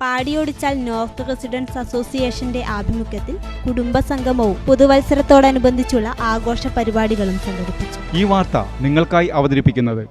പാടിയോടിച്ചാൽ north residence അസോസിയേഷന്റെ ആഭിമുഖ്യത്തിൽ കുടുംബസംഗമവും പുതുവത്സരത്തോടനുബന്ധിച്ചുള്ള ആഘോഷ പരിപാടികളും സംഘടിപ്പിച്ചു. ഈ വാർത്ത നിങ്ങൾക്കായി അവതരിപ്പിക്കുന്നത്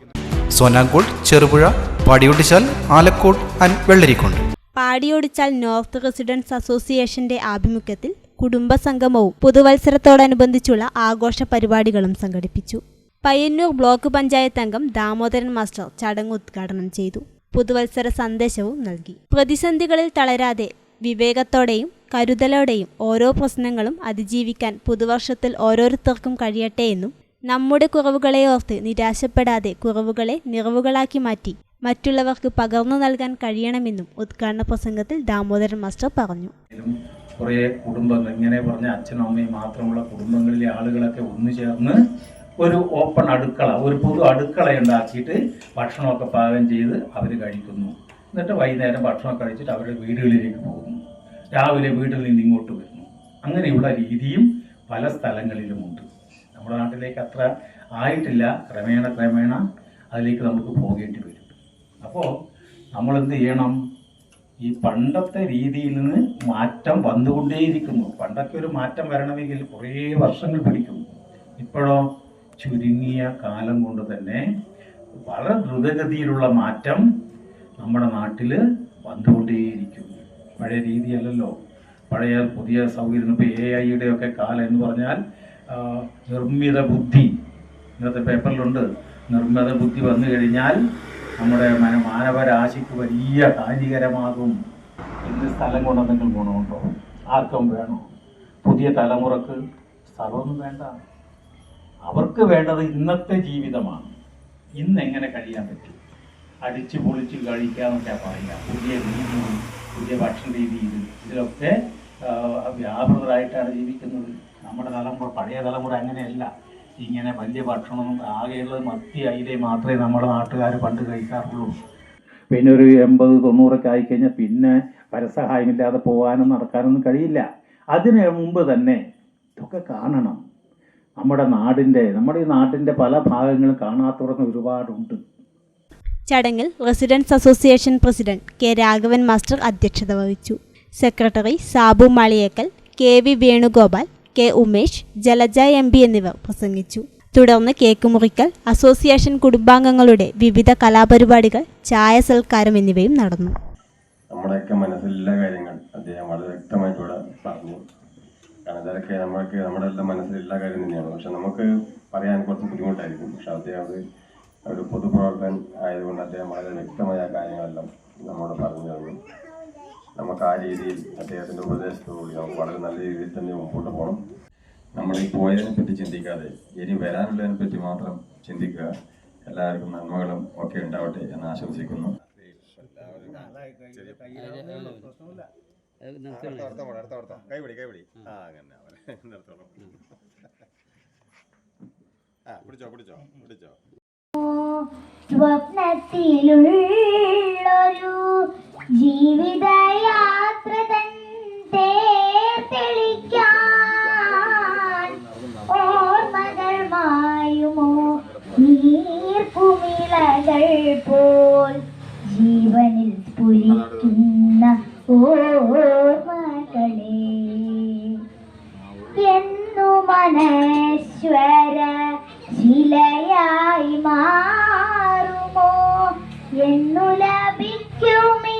Sonankode Cherupuzha Padiyotchal Alakode and Vellarikundu. Padiyotchal north residence അസോസിയേഷന്റെ ആഭിമുഖ്യത്തിൽ കുടുംബസംഗമവും പുതുവത്സരത്തോടനുബന്ധിച്ചുള്ള ആഘോഷ പരിപാടികളും സംഘടിപ്പിച്ചു. പയ്യന്നൂർ ബ്ലോക്ക് പഞ്ചായത്ത് അംഗം ദാമോദരൻ മാസ്റ്റർ ചടങ്ങ് ഉദ്ഘാടനം ചെയ്തു. പുതുവത്സര സന്ദേശവും നൽകി. പ്രതിസന്ധികളിൽ തളരാതെ വിവേകത്തോടെയും കരുതലോടെയും ഓരോ പ്രശ്നങ്ങളും അതിജീവിക്കാൻ പുതുവർഷത്തിൽ ഓരോരുത്തർക്കും കഴിയട്ടെ എന്നും നമ്മുടെ കുറവുകളെ ഓർത്ത് നിരാശപ്പെടാതെ കുറവുകളെ നിറവുകളാക്കി മാറ്റി മറ്റുള്ളവർക്ക് പകർന്നു നൽകാൻ കഴിയണമെന്നും ഉദ്ഘാടന പ്രസംഗത്തിൽ ദാമോദരൻ മാസ്റ്റർ പറഞ്ഞു ും. കുറേ കുടുംബങ്ങൾ ഇങ്ങനെ പറഞ്ഞ അച്ഛനും അമ്മയും മാത്രമുള്ള കുടുംബങ്ങളിലെ ആളുകളൊക്കെ ഒന്നു ചേർന്ന് ഒരു ഓപ്പൺ അടുക്കള ഒരു പൊതു അടുക്കള ഉണ്ടാക്കിയിട്ട് ഭക്ഷണമൊക്കെ പാകം ചെയ്ത് അവർ കഴിക്കുന്നു. എന്നിട്ട് വൈകുന്നേരം ഭക്ഷണം കഴിച്ചിട്ട് അവരുടെ വീടുകളിലേക്ക് പോകുന്നു. രാവിലെ വീട്ടിൽ നിന്ന് ഇങ്ങോട്ട് വരുന്നു. അങ്ങനെയുള്ള രീതിയും പല സ്ഥലങ്ങളിലുമുണ്ട്. നമ്മുടെ നാട്ടിലേക്ക് അത്ര ആയിട്ടില്ല. ക്രമേണ ക്രമേണ അതിലേക്ക് നമുക്ക് പോകേണ്ടി വരും. അപ്പോൾ നമ്മൾ എന്ത് ചെയ്യണം? ഈ പണ്ടത്തെ രീതിയിൽ നിന്ന് മാറ്റം വന്നുകൊണ്ടേയിരിക്കുന്നു. പണ്ടൊക്കെ ഒരു മാറ്റം വരണമെങ്കിൽ കുറേ വർഷങ്ങൾ പിടിക്കും ഇപ്പോഴോ ചുരുങ്ങിയ കാലം കൊണ്ട് തന്നെ വളരെ ദ്രുതഗതിയിലുള്ള മാറ്റം നമ്മുടെ നാട്ടിൽ വന്നുകൊണ്ടേയിരിക്കും പഴയ രീതിയല്ലല്ലോ. പഴയ പുതിയ സൗകര്യം ഇപ്പോൾ എ ഐയുടെ ഒക്കെ കാലം എന്ന് പറഞ്ഞാൽ നിർമ്മിത ബുദ്ധി. ഇന്നത്തെ പേപ്പറിലുണ്ട്. നിർമ്മിത ബുദ്ധി വന്നു കഴിഞ്ഞാൽ നമ്മുടെ മന മാനവരാശിക്ക് വലിയ ഹാനികരമാകും. ഇന്ന് സ്ഥലം കൊണ്ടെന്തെങ്കിലും ഗുണമുണ്ടോ? ആർക്കും വേണോ? പുതിയ തലമുറയ്ക്ക് സ്ഥലമൊന്നും വേണ്ട. അവർക്ക് വേണ്ടത് ഇന്നത്തെ ജീവിതമാണ്. ഇന്ന് എങ്ങനെ കഴിയാൻ പറ്റും? അടിച്ച് പൊളിച്ച് കഴിക്കാന്നൊക്കെ പറയുക പുതിയ രീതിയിൽ പുതിയ ഭക്ഷണ രീതിയിൽ ഇതിലൊക്കെ വ്യാപൃതരായിട്ടാണ് ജീവിക്കുന്നത്. നമ്മുടെ തലമുറ പഴയ തലമുറ അങ്ങനെയല്ല. ഇങ്ങനെ വലിയ ഭക്ഷണം ആകെയുള്ളത് മത്തി അയിലെ മാത്രമേ നമ്മുടെ നാട്ടുകാർ പണ്ട് കഴിക്കാറുള്ളൂ. പിന്നെ ഒരു എൺപത് തൊണ്ണൂറൊക്കെ ആയിക്കഴിഞ്ഞാൽ പിന്നെ പരസഹായമില്ലാതെ പോകാനും നടക്കാനൊന്നും കഴിയില്ല. അതിന് മുമ്പ് തന്നെ ഇതൊക്കെ കാണണം. നമ്മുടെ നാടിന്റെ നമ്മുടെ ഈ നാട്ടിന്റെ പല ഭാഗങ്ങളും കാണാത്തവർക്ക് ഒരുപാടുണ്ട്. ചടങ്ങിൽ residence association president K Raghavan master അധ്യക്ഷത വഹിച്ചു. Secretary Sabu Maliyekkal K V Venugopal K Umesh Jalaja M P എന്നിവർ പ്രസംഗിച്ചു. തുടർന്ന് കേക്ക് മുറിക്കൽ അസോസിയേഷൻ കുടുംബാംഗങ്ങളുടെ വിവിധ കലാപരിപാടികൾ ചായ സൽക്കാരം എന്നിവയും നടന്നു. നമ്മുടെയൊക്കെ മനസ്സിലുള്ള കാര്യങ്ങൾ അദ്ദേഹം വളരെ വ്യക്തമായിട്ട് ഇവിടെ പറഞ്ഞു. കാരണം ഇതൊക്കെ നമ്മൾക്ക് നമ്മുടെ എല്ലാം മനസ്സിലുള്ള കാര്യം തന്നെയാണ്. പക്ഷെ നമുക്ക് പറയാൻ കുറച്ച് ബുദ്ധിമുട്ടായിരിക്കും. പക്ഷെ അദ്ദേഹം അത് ഒരു പൊതുപ്രവർത്തകൻ ആയതുകൊണ്ട് അദ്ദേഹം വളരെ വ്യക്തമായ കാര്യങ്ങളെല്ലാം നമ്മോട് പറഞ്ഞു തന്നു. നമുക്ക് ആ രീതിയിൽ അദ്ദേഹത്തിന്റെ ഉപദേശത്തോടുകൂടി നമുക്ക് വളരെ നല്ല രീതിയിൽ തന്നെ മുമ്പോട്ട് പോകണം. നമ്മൾ ഈ പോയതിനെ പറ്റി ചിന്തിക്കാതെ ഇനി വരാനുള്ളതിനെ പറ്റി മാത്രം ചിന്തിക്കുക. എല്ലാവർക്കും നന്മകളും ഒക്കെ ഉണ്ടാവട്ടെ എന്ന് ആശംസിക്കുന്നു. കൈപിടി കൈപിടി ആ. അങ്ങനെ. നിർത്തോളാം. ആ പിടിച്ചോ പിടിച്ചോ പിടിച്ചോ. സ്വപ്നത്തിലുള്ളൊരു ജീവിതയാത്ര തൻ തേർ തെളിക്കാൻ ഓർമ്മകൾ മായുമോ നീർക്കുമിളകൾ പോൽ ജീവനിൽ സ്ഫുരിക്കുന്ന. എന്നു മനശ്വര ശിലയായി മാറുമോ? എന്നു ലഭിക്കുമീ